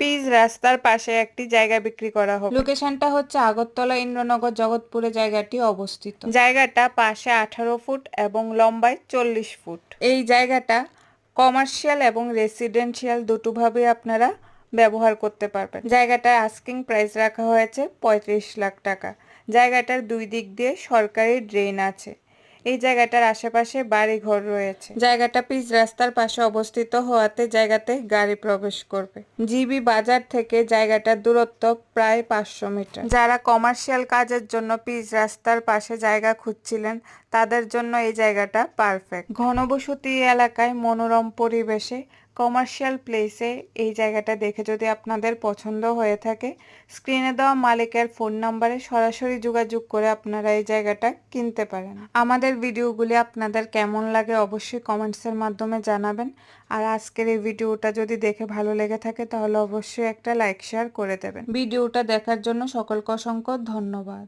Pitch রাস্তার পাশে একটি জায়গা বিক্রি করা হবে লোকেশনটা হচ্ছে আগরতলা ইন্দ্রনগর জগৎপুরে জায়গাটি অবস্থিত। জায়গাটা পাশে আঠারো ফুট এবং লম্বায় চল্লিশ ফুট। এই জায়গাটা কমার্শিয়াল এবং রেসিডেন্সিয়াল দুটোভাবে আপনারা ব্যবহার করতে পারবেন। জায়গাটার আস্কিং প্রাইস রাখা হয়েছে পঁয়ত্রিশ লাখ টাকা। জায়গাটার দুই দিক দিয়ে সরকারি ড্রেন আছে। এই জায়গাটার আশেপাশে বাড়ি ঘর রয়েছে। জায়গাটা পিচ রাস্তার পাশে অবস্থিত হওয়াতে জায়গাতে গাড়ি প্রবেশ করবে। জিবি বাজার থেকে জায়গাটার দূরত্ব প্রায় পাঁচশো মিটার। যারা কমার্শিয়াল কাজের জন্য পিচ রাস্তার পাশে জায়গা খুঁজছিলেন, তাদের জন্য এই জায়গাটা পারফেক্ট। ঘনবসতি এলাকায় মনোরম পরিবেশে কমার্শিয়াল প্লেসে এই জায়গাটা দেখে যদি আপনাদের পছন্দ হয়ে থাকে স্ক্রিনে দেওয়া মালিকের ফোন নাম্বারে সরাসরি যোগাযোগ করে আপনারা এই জায়গাটা কিনতে পারেন। আমাদের ভিডিওগুলি আপনাদের কেমন লাগে অবশ্যই কমেন্টসের মাধ্যমে জানাবেন। আর আজকের এই ভিডিওটা যদি দেখে ভালো লেগে থাকে, তাহলে অবশ্যই একটা লাইক শেয়ার করে দেবেন। ভিডিওটা দেখার জন্য সকলকে অসংখ্য ধন্যবাদ।